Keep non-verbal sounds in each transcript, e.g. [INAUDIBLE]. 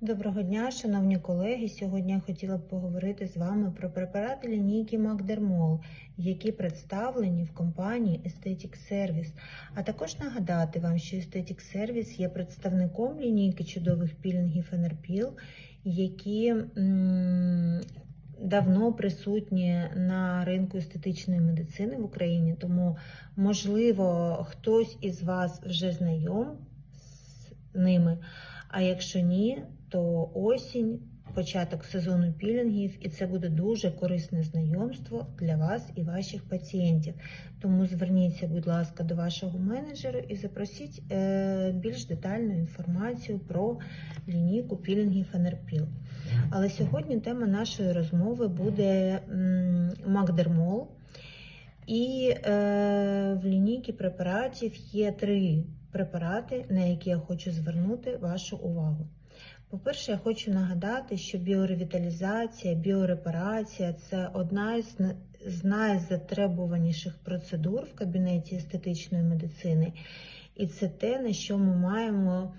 Доброго дня, шановні колеги. Сьогодні я хотіла б поговорити з вами про препарати лінійки Макдермол, які представлені в компанії Aesthetic Service. А також нагадати вам, що Aesthetic Service є представником лінійки чудових пілінгів Enerpil, які давно присутні на ринку естетичної медицини в Україні. Тому, можливо, хтось із вас вже знайом з ними. А якщо ні, то осінь, початок сезону пілінгів, і це буде дуже корисне знайомство для вас і ваших пацієнтів. Тому зверніться, будь ласка, до вашого менеджера і запросіть е, більш детальну інформацію про лінійку пілінгів Енерпіл. Але сьогодні тема нашої розмови буде Макдермол. І е, в лінійці препаратів є три препарати, на які я хочу звернути вашу увагу. По-перше, я хочу нагадати, що біоревіталізація, біорепарація це одна із, з найзатребуваніших процедур в кабінеті естетичної медицини. І це те, на що ми маємо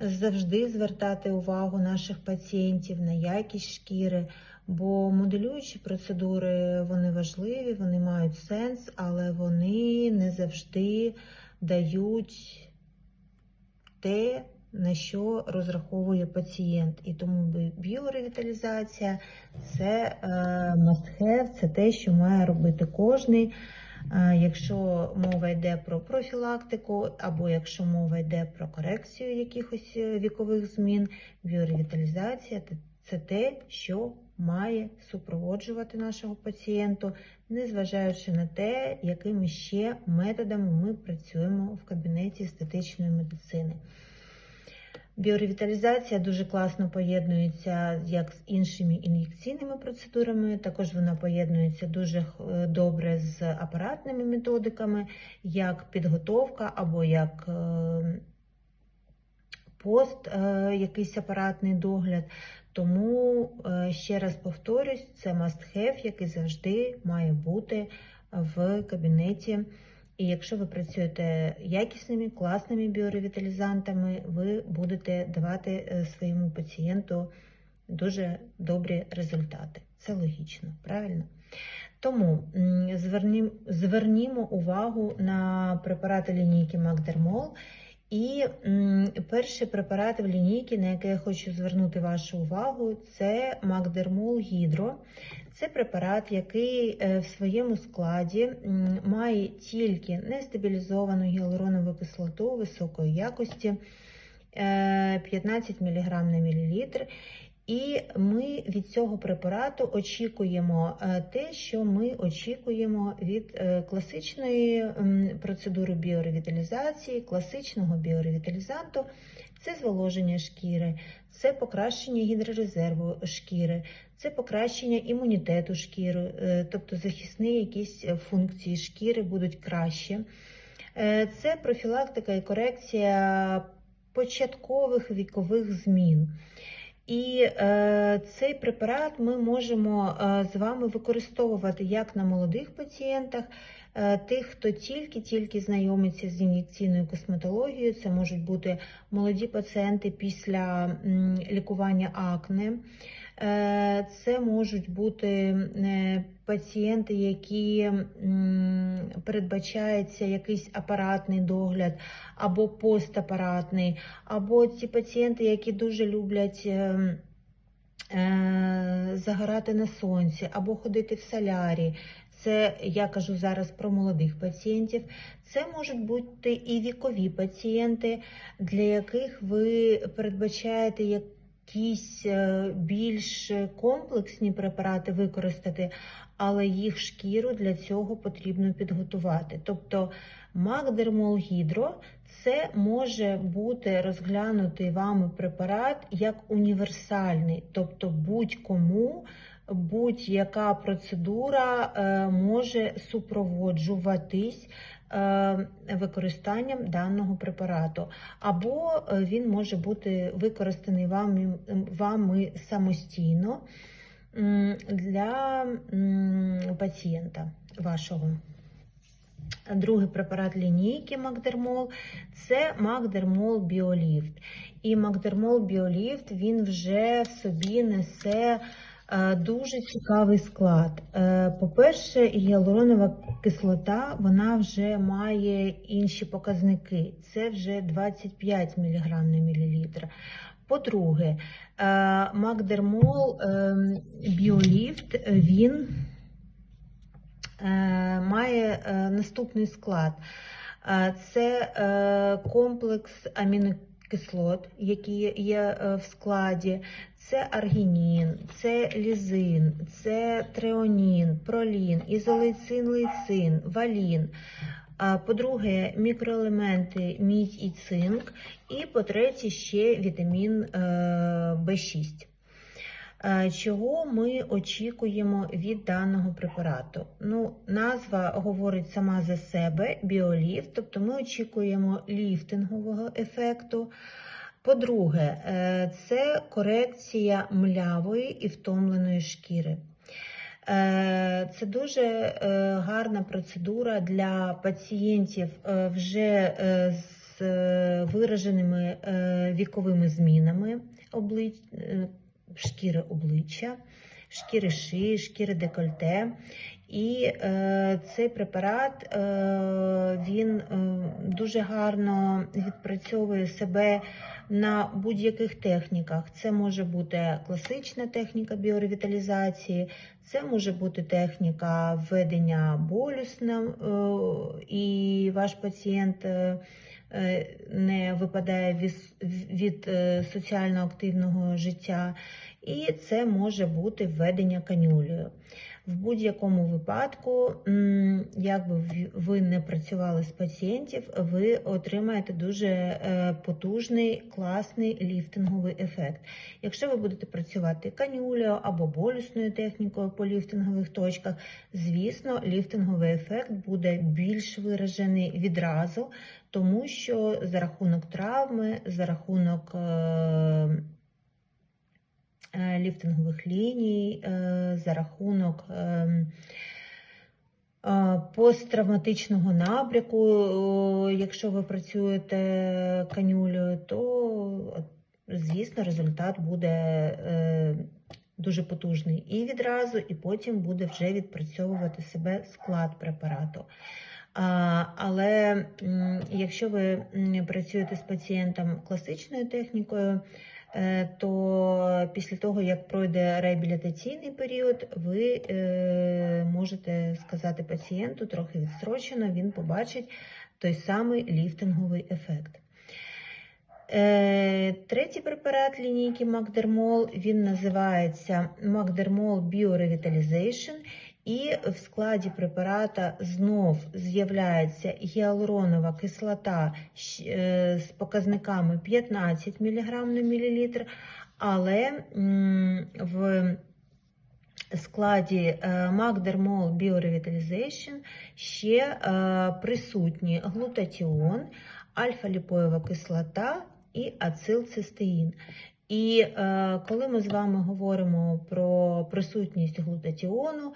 завжди звертати увагу наших пацієнтів на якість шкіри. Бо моделюючі процедури вони важливі, вони мають сенс, але вони не завжди дають те, на що розраховує пацієнт. І тому біоревіталізація це е, must have, це те, що має робити кожний. Е, Якщо мова йде про профілактику, або якщо мова йде про корекцію якихось е, вікових змін, біоревіталізація це те, що має супроводжувати нашого пацієнту, незважаючи на те, якими ще методами ми працюємо в кабінеті естетичної медицини. Біоревіталізація дуже класно поєднується як з іншими ін'єкційними процедурами, також вона поєднується дуже добре з апаратними методиками, як підготовка або як пост, якийсь апаратний догляд. Тому, ще раз повторюсь, це must have, який завжди має бути в кабінеті. І якщо ви працюєте якісними, класними біоревіталізантами, ви будете давати своєму пацієнту дуже добрі результати. Це логічно, правильно? Тому звернімо, звернімо увагу на препарати лінійки Макдермол. І перший препарат в лінійці, на який я хочу звернути вашу увагу, це Макдермол Гідро. Це препарат, який в своєму складі має тільки нестабілізовану гіалуронову кислоту високої якості 15 мг на мілілітр. І ми від цього препарату очікуємо те, що ми очікуємо від класичної процедури біоревіталізації, класичного біоревіталізанту. Це зволоження шкіри, це покращення гідрорезерву шкіри, це покращення імунітету шкіри, тобто захисні якісь функції шкіри будуть краще. Це профілактика і корекція початкових вікових змін. І е, цей препарат ми можемо е, з вами використовувати як на молодих пацієнтах, е, тих, хто тільки-тільки знайомиться з ін'єкційною косметологією. Це можуть бути молоді пацієнти після м, лікування акне. Е, це можуть бути е, пацієнти, які передбачається якийсь апаратний догляд, або постапаратний, або ці пацієнти, які дуже люблять. Е, Загорати на сонці або ходити в солярі. Це я кажу зараз про молодих пацієнтів. Це можуть бути і вікові пацієнти, для яких ви передбачаєте якісь більш комплексні препарати використати, але їх шкіру для цього потрібно підготувати. Тобто Макдермол Гідро це може бути розглянутий вами препарат як універсальний, тобто будь-кому. Будь-яка процедура може супроводжуватись використанням даного препарату, або він може бути використаний вами, вами самостійно для пацієнта вашого. Другий препарат лінійки Макдермол це Макдермол Біоліфт. І Макдермол Біоліфт він вже в собі несе е, дуже цікавий склад. Е, По-перше, гіалуронова кислота вона вже має інші показники. Це вже 25 мг на мілілітр. По-друге, е, Макдермол е, Біоліфт він е, має е, наступний склад. Е, Це е, комплекс амінокислот, які є е, в складі. Це аргінін, це лізин, це треонін, пролін, ізолейцин, лейцин, валін. По-друге, мікроелементи мідь і цинк. І по-третє, ще вітамін е, В6. Е, Чого ми очікуємо від даного препарату? Ну, назва говорить сама за себе біоліфт, тобто ми очікуємо ліфтингового ефекту. По-друге, е, це корекція млявої і втомленої шкіри. Е, Це дуже гарна процедура для пацієнтів вже з вираженими віковими змінами облич... шкіри обличчя, шкіри шиї, шкіри декольте. І е, цей препарат е, він е, дуже гарно відпрацьовує себе на будь-яких техніках. Це може бути класична техніка біоревіталізації, це може бути техніка введення болюсна, е, і ваш пацієнт е, не випадає від е, соціально активного життя. І це може бути введення канюлею. В будь-якому випадку, м, як би ви не працювали з пацієнтів, ви отримаєте дуже е, потужний, класний ліфтинговий ефект. Якщо ви будете працювати канюлею або болюсною технікою по ліфтингових точках, звісно, ліфтинговий ефект буде більш виражений відразу, тому що за рахунок травми, за рахунок. Е, ліфтингових ліній е, за рахунок е, посттравматичного набряку. Якщо ви працюєте канюлею, то, звісно, результат буде дуже потужний і відразу, і потім буде вже відпрацьовувати себе склад препарату. Але якщо ви працюєте з пацієнтом класичною технікою, то після того, як пройде реабілітаційний період, ви е, можете сказати пацієнту трохи відстрочено, він побачить той самий ліфтинговий ефект. Е, Третій препарат лінійки Макдермол, він називається Макдермол Biorevitalization. І в складі препарата знов з'являється гіалуронова кислота е, з показниками 15 мг на мілілітр, але в складі Макдермол Biorevitalization ще е, присутні глутатіон, альфа-ліпоєва кислота і ацилцистеїн. І е, коли ми з вами говоримо про присутність глутатіону,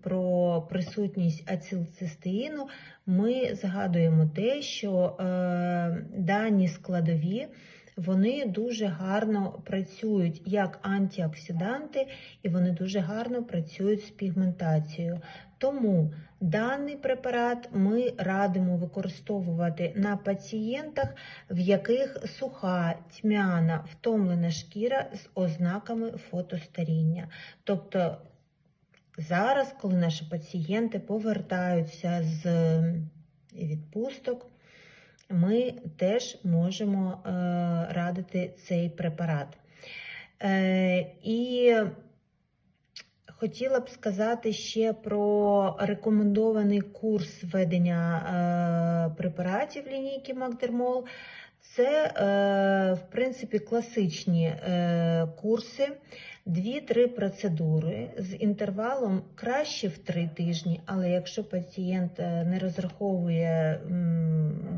про присутність ацилцистеїну, ми згадуємо те, що е, дані складові вони дуже гарно працюють як антиоксиданти, і вони дуже гарно працюють з пігментацією. Тому даний препарат ми радимо використовувати на пацієнтах, в яких суха, тьмяна, втомлена шкіра з ознаками фотостаріння. Тобто зараз, коли наші пацієнти повертаються з відпусток, ми теж можемо е, радити цей препарат. Е, і хотіла б сказати ще про рекомендований курс введення е, препаратів лінійки Макдермол. Це, в принципі, класичні курси, 2-3 процедури з інтервалом краще в 3 тижні, але якщо пацієнт е, не розраховує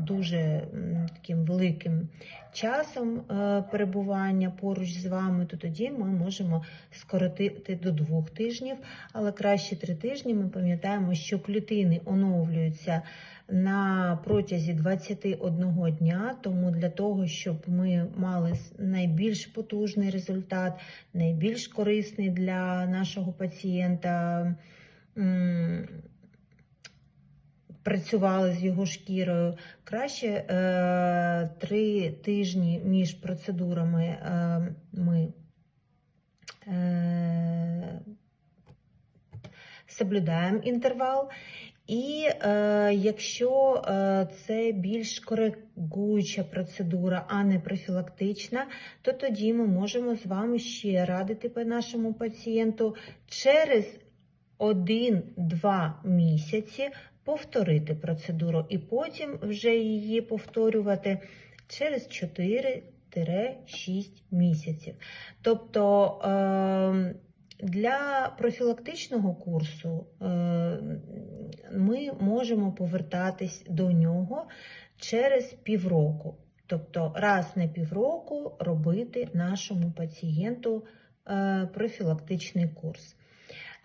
дуже таким великим часом е, перебування поруч з вами, то тоді ми можемо скоротити до 2 тижнів, але краще 3 тижні. Ми пам'ятаємо, що клітини оновлюються на протязі 21 дня. Тому для того, щоб ми мали найбільш потужний результат, найбільш корисний для нашого пацієнта. Працювали з його шкірою краще е, три тижні між процедурами е, ми е, соблюдаємо інтервал. І е, якщо е, це більш коригуюча процедура, а не профілактична, то тоді ми можемо з вами ще радити по нашому пацієнту через 1-2 місяці повторити процедуру і потім вже її повторювати через 4-6 місяців. Тобто е, для профілактичного курсу е, ми можемо повертатись до нього через півроку. Тобто раз на півроку робити нашому пацієнту е, профілактичний курс.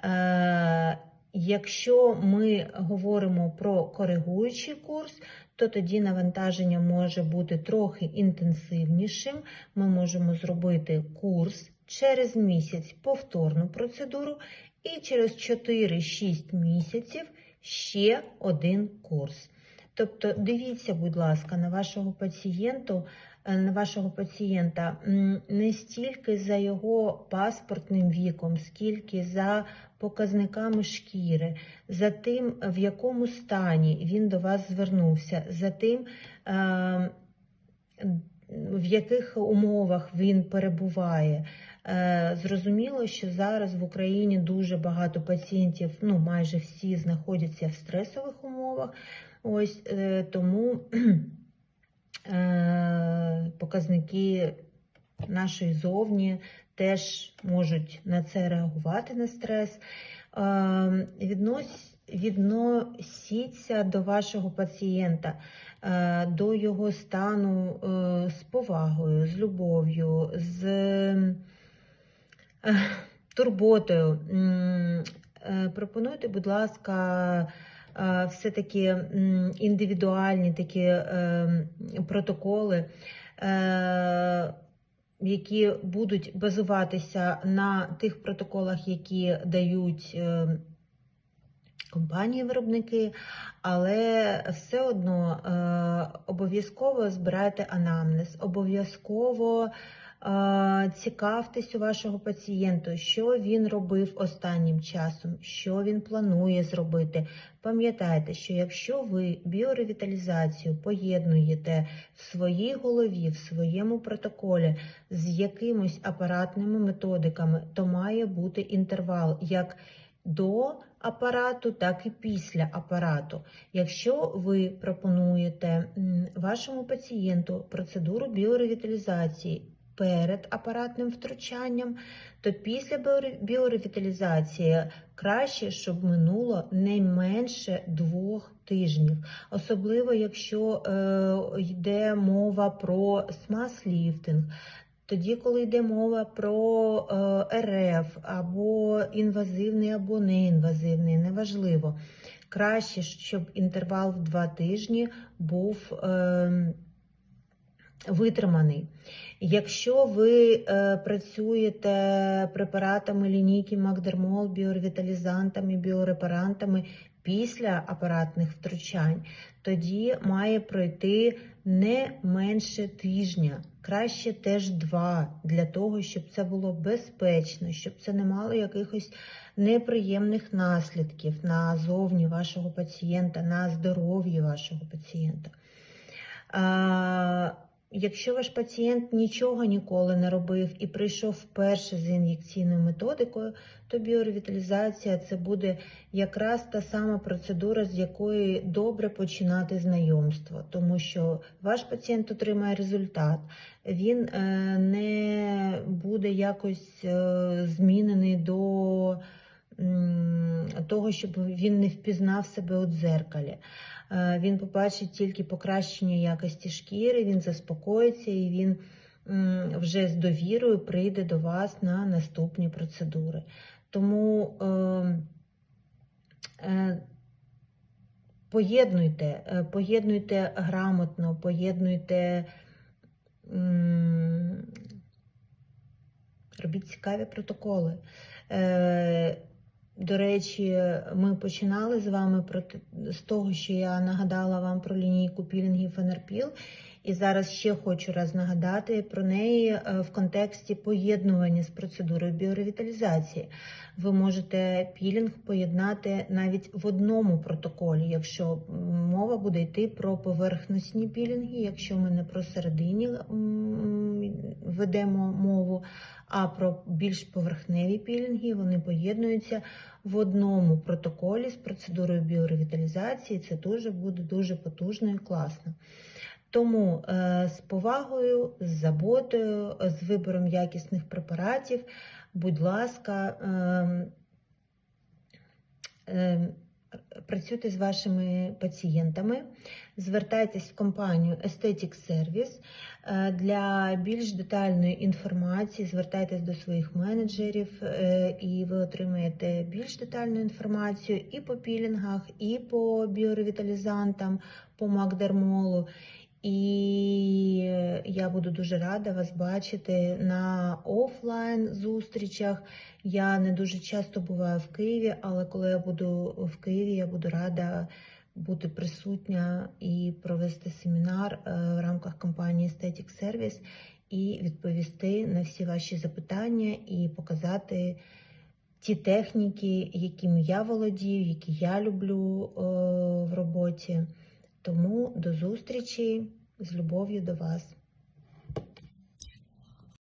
Е, Якщо ми говоримо про коригуючий курс, то тоді навантаження може бути трохи інтенсивнішим. Ми можемо зробити курс через місяць повторну процедуру і через 4-6 місяців ще один курс. Тобто дивіться, будь ласка, на вашого пацієнту, е, на вашого пацієнта не стільки за його паспортним віком, скільки за показниками шкіри, за тим, в якому стані він до вас звернувся, за тим, е, в яких умовах він перебуває. Е, Зрозуміло, що зараз в Україні дуже багато пацієнтів, ну майже всі знаходяться в стресових умовах. Ось е, тому [CLEARS THROAT] е, показники нашої зовні теж можуть на це реагувати на стрес. Відносіться до вашого пацієнта, до його стану з повагою, з любов'ю, з турботою. Е, Пропонуйте, будь ласка, е, все-таки індивідуальні такі е, протоколи, які будуть базуватися на тих протоколах, які дають компанії-виробники, але все одно обов'язково збирайте анамнез, обов'язково цікавтесь у вашого пацієнта, що він робив останнім часом, що він планує зробити. Пам'ятайте, що якщо ви біоревіталізацію поєднуєте в своїй голові, в своєму протоколі з якимось апаратними методиками, то має бути інтервал як до апарату, так і після апарату. Якщо ви пропонуєте вашому пацієнту процедуру біоревіталізації перед апаратним втручанням, то після біоревіталізації краще, щоб минуло не менше двох тижнів. Особливо, якщо е, йде мова про смаз-ліфтинг, тоді, коли йде мова про е, РФ або інвазивний, або неінвазивний, неважливо. Краще, щоб інтервал в два тижні був е, витриманий. Якщо ви е, працюєте препаратами лінійки Макдермол, біоревіталізантами, біорепарантами після апаратних втручань, тоді має пройти не менше тижня, краще теж два, для того, щоб це було безпечно, щоб це не мало якихось неприємних наслідків на зовні вашого пацієнта, на здоров'ї вашого пацієнта. Якщо ваш пацієнт нічого ніколи не робив і прийшов вперше з ін'єкційною методикою, то біоревіталізація це буде якраз та сама процедура, з якої добре починати знайомство, тому що ваш пацієнт отримає результат, він е, не буде якось е, змінений до того, щоб він не впізнав себе у дзеркалі. Е, Він побачить тільки покращення якості шкіри, він заспокоїться і він вже з довірою прийде до вас на наступні процедури. Тому е, е, поєднуйте, е, поєднуйте грамотно, поєднуйте, робіть цікаві протоколи. До речі, ми починали з вами про з того, що я нагадала вам про лінійку пілінгів Фенерпіл. І зараз ще хочу раз нагадати про неї е, в контексті поєднування з процедурою біоревіталізації. Ви можете пілінг поєднати навіть в одному протоколі, якщо мова буде йти про поверхностні пілінги, якщо ми не про середині ведемо мову, а про більш поверхневі пілінги, вони поєднуються в одному протоколі з процедурою біоревіталізації. Це дуже буде дуже потужно і класно. Тому е, з повагою, з заботою, з вибором якісних препаратів, будь ласка, ем, ем, працюйте з вашими пацієнтами, звертайтесь в компанію Aesthetic Service. Е, Для більш детальної інформації звертайтесь до своїх менеджерів, е, і ви отримаєте більш детальну інформацію і по пілінгах, і по біоревіталізантам, по макдермолу. І я буду дуже рада вас бачити на офлайн зустрічах. Я не дуже часто буваю в Києві, але коли я буду в Києві, я буду рада бути присутня і провести семінар е, в рамках компанії Aesthetic Service і відповісти на всі ваші запитання і показати ті техніки, якими я володію, які я люблю е, в роботі. Тому до зустрічі з любов'ю до вас.